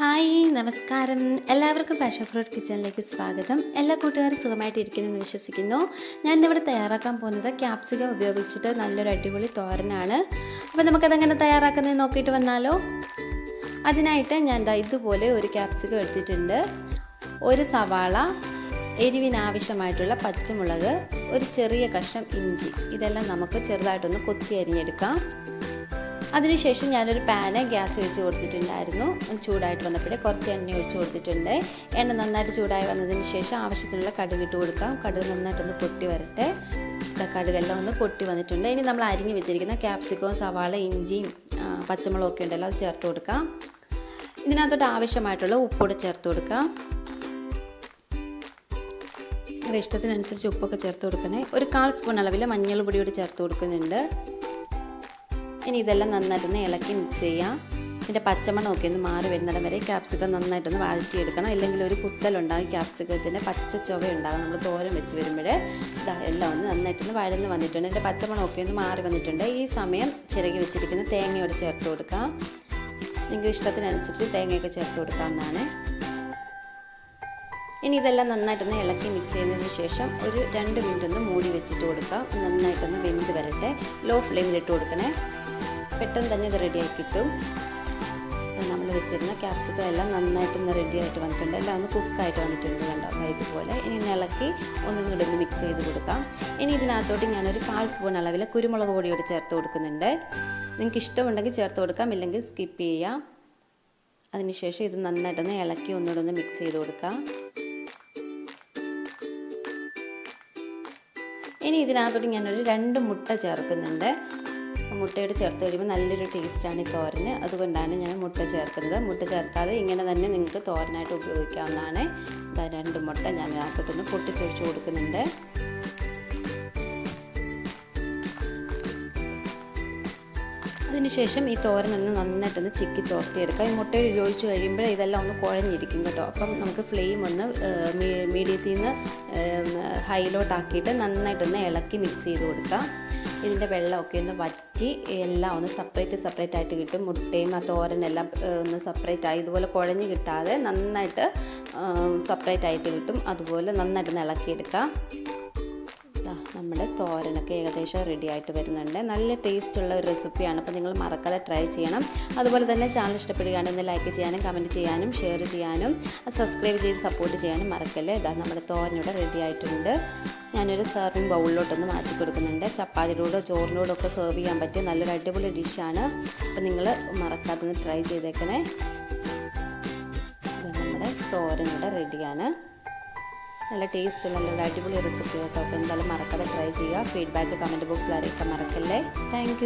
Hi നമസ്കാരം. എല്ലാവർക്കും passion fruit കിച്ചണിലേക്ക് സ്വാഗതം. എല്ലാ കൂട്ടുകാരും സുഖമായിട്ട് ഇരിക്കുന്നെന്ന് വിശ്വസിക്കുന്നു. ഞാൻ ഇവിടെ തയ്യാറാക്കാൻ പോകുന്നത് ക്യാപ്സിക്കം ഉപയോഗിച്ചിട്ട് നല്ലൊരു അടിപൊളി തോരനാണ്. അപ്പോൾ നമുക്കതെങ്ങനെ തയ്യാറാക്കുന്നത് നോക്കിയിട്ട് വന്നാലോ? അതിനായിട്ട് ഞാൻ ഇതുപോലെ ഒരു ക്യാപ്സിക്കം എടുത്തിട്ടുണ്ട്. ഒരു സവാള എരിവിനാവശ്യമായിട്ടുള്ള പച്ചമുളക് ഒരു ചെറിയ കഷ്ണം ഇഞ്ചി. ഇതെല്ലാം നമുക്ക് ചെറുതായിട്ടൊന്ന് കൊത്തി അരിഞ്ഞെടുക്കാം. അതിനുശേഷം ഞാനൊരു പാന് ഗ്യാസ് ഒഴിച്ച് കൊടുത്തിട്ടുണ്ടായിരുന്നു. ചൂടായിട്ട് വന്നപ്പോഴേ കുറച്ച് എണ്ണ ഒഴിച്ച് കൊടുത്തിട്ടുണ്ട്. എണ്ണ നന്നായിട്ട് ചൂടായി വന്നതിന് ശേഷം ആവശ്യത്തിനുള്ള കടുക് ഇട്ട് കൊടുക്കാം. കടുക് നന്നായിട്ടൊന്ന് പൊട്ടി വരട്ടെ. കടുകെല്ലാം ഒന്ന് പൊട്ടി വന്നിട്ടുണ്ട്. ഇനി നമ്മൾ അരിഞ്ഞ് വെച്ചിരിക്കുന്ന ക്യാപ്സിക്കവും സവാള ഇഞ്ചിയും പച്ചമുളകൊക്കെ ഉണ്ടല്ലോ അത് ചേർത്ത് കൊടുക്കാം. ഇതിനകത്തോട്ട് ആവശ്യമായിട്ടുള്ള ഉപ്പൂടെ ചേർത്ത് കൊടുക്കാം. ഇഷ്ടത്തിനനുസരിച്ച് ഉപ്പൊക്കെ ചേർത്ത് കൊടുക്കണേ. ഒരു കാൽ സ്പൂൺ അളവിൽ മഞ്ഞൾ ചേർത്ത് കൊടുക്കുന്നുണ്ട്. ഇനി ഇതെല്ലാം നന്നായിട്ടൊന്ന് ഇളക്കി മിക്സ് ചെയ്യാം. ഇതിന്റെ പച്ചമണമൊക്കെ ഒന്ന് മാറി വരുന്നിടം വരെ ക്യാപ്സിക്കം നന്നായിട്ടൊന്ന് വഴറ്റിയെടുക്കണം. ഇല്ലെങ്കിൽ ഒരു കുത്തലുണ്ടാകും ക്യാപ്സിക്കത്തിന്റെ പച്ച ചുവ ഉണ്ടാകും നമ്മൾ തോരൻ വെച്ച് വരുമ്പോൾ എല്ലാം ഒന്ന് നന്നായിട്ടൊന്ന് വഴന്ന് വന്നിട്ടുണ്ട്. എന്റെ പച്ചമണമൊക്കെ ഒന്ന് മാറി വന്നിട്ടുണ്ട്. ഈ സമയം ചിരകി വെച്ചിരിക്കുന്ന തേങ്ങയോട് ചേർത്ത് കൊടുക്കാം. നിങ്ങൾക്ക് ഇഷ്ടത്തിനനുസരിച്ച് തേങ്ങയൊക്കെ ചേർത്ത് കൊടുക്കാവുന്നതാണ്. ഇനി ഇതെല്ലാം നന്നായിട്ടൊന്ന് ഇളക്കി മിക്സ് ചെയ്തതിന് ശേഷം ഒരു രണ്ട് മിനിറ്റ് ഒന്ന് മൂടി വെച്ചിട്ട് കൊടുക്കാം. നന്നായിട്ടൊന്ന് വെന്ത് വരട്ടെ. ലോ ഫ്ലെയിമിലിട്ട് കൊടുക്കണേ. പെട്ടെന്ന് തന്നെ ഇത് റെഡിയായി കിട്ടും. നമ്മൾ വെച്ചിരുന്ന ക്യാപ്സിക്കം എല്ലാം നന്നായിട്ടൊന്ന് റെഡി ആയിട്ട് വന്നിട്ടുണ്ട്. എല്ലാം ഒന്ന് കുക്കായിട്ട് വന്നിട്ടുണ്ട് കണ്ടോ? ഇതുപോലെ. ഇനി ഇളക്കി ഒന്ന് മിക്സ് ചെയ്ത് കൊടുക്കാം. ഇനി ഇതിനകത്തോട്ട് ഞാനൊരു കാൽ സ്പൂൺ അളവിൽ കുരുമുളക് പൊടിയോട് ചേർത്ത് കൊടുക്കുന്നുണ്ട്. നിങ്ങൾക്ക് ഇഷ്ടമുണ്ടെങ്കിൽ ചേർത്ത് കൊടുക്കാം ഇല്ലെങ്കിൽ സ്കിപ്പ് ചെയ്യാം. അതിനുശേഷം ഇത് നന്നായിട്ടൊന്ന് ഇളക്കി ഒന്നുകൂടെ ഒന്ന് മിക്സ് ചെയ്ത് കൊടുക്കാം. ഇനി ഇതിനകത്തോട്ട് ഞാനൊരു രണ്ട് മുട്ട ചേർക്കുന്നുണ്ട്. മുട്ടയോട് ചേർത്ത് കഴിയുമ്പോൾ നല്ലൊരു ടേസ്റ്റാണ് ഈ തോരന്. അതുകൊണ്ടാണ് ഞാൻ മുട്ട ചേർക്കുന്നത്. മുട്ട ചേർക്കാതെ ഇങ്ങനെ തന്നെ നിങ്ങൾക്ക് തോരനായിട്ട് ഉപയോഗിക്കാവുന്നതാണ്. രണ്ട് മുട്ട ഞാൻ അതിനകത്തോട്ടൊന്ന് പൊട്ടിച്ചൊഴിച്ച് കൊടുക്കുന്നുണ്ട്. അതിനുശേഷം ഈ തോരനൊന്ന് നന്നായിട്ടൊന്ന് ചിക്കി തോർത്തിയെടുക്കുക ഈ മുട്ടയിൽ ഉപയോഗിച്ച് കഴിയുമ്പോൾ ഇതെല്ലാം ഒന്ന് കുഴഞ്ഞിരിക്കും കേട്ടോ. അപ്പം നമുക്ക് ഫ്ലെയിം ഒന്ന് മീഡിയത്തിൽ നിന്ന് ഹൈലോട്ടാക്കിയിട്ട് നന്നായിട്ടൊന്ന് ഇളക്കി മിക്സ് ചെയ്ത് കൊടുക്കാം. ഇതിന്റെ വെള്ളമൊക്കെ ഒന്ന് വറ്റി എല്ലാം ഒന്ന് സെപ്പറേറ്റ് സെപ്പറേറ്റ് ആയിട്ട് കിട്ടും. മുട്ടയും ആ തോരനെല്ലാം ഒന്ന് സെപ്പറേറ്റ് ആയി. ഇതുപോലെ കുഴഞ്ഞ് കിട്ടാതെ നന്നായിട്ട് സെപ്പറേറ്റ് ആയിട്ട് കിട്ടും. അതുപോലെ നന്നായിട്ടൊന്ന് ഇളക്കിയെടുക്കാം. നമ്മുടെ തോരനൊക്കെ ഏകദേശം റെഡി ആയിട്ട് വരുന്നുണ്ട്. നല്ല ടേസ്റ്റുള്ള ഒരു റെസിപ്പിയാണ് അപ്പോൾ നിങ്ങൾ മറക്കാതെ ട്രൈ ചെയ്യണം. അതുപോലെ തന്നെ ചാനൽ ഇഷ്ടപ്പെടുകയാണെങ്കിൽ ലൈക്ക് ചെയ്യാനും കമന്റ് ചെയ്യാനും ഷെയർ ചെയ്യാനും സബ്സ്ക്രൈബ് ചെയ്ത് സപ്പോർട്ട് ചെയ്യാനും മറക്കല്ലേ? ഇതാ നമ്മുടെ തോരനിവിടെ റെഡി ആയിട്ടുണ്ട്. ഞാനൊരു സെർവിങ് ബൗളിലോട്ടൊന്ന് മാറ്റി കൊടുക്കുന്നുണ്ട്. ചപ്പാത്തിയോടോ ചോറിനോടോ ഒക്കെ സെർവ് ചെയ്യാൻ പറ്റിയ നല്ലൊരു അടിപൊളി ഡിഷാണ് അപ്പോൾ നിങ്ങൾ മറക്കാതെ ഒന്ന് ട്രൈ ചെയ്തേക്കണേ. നമ്മുടെ തോരനിവിടെ റെഡിയാണ് നല്ല ടേസ്റ്റ് നല്ലൊരു അടിപൊളി റെസിപ്പി കേട്ടോ. അപ്പോൾ എന്തായാലും മറക്കാതെ ട്രൈ ചെയ്യുക. ഫീഡ്ബാക്ക് കമന്റ് ബോക്സിൽ അറിയിക്കാൻ മറക്കല്ലേ? താങ്ക്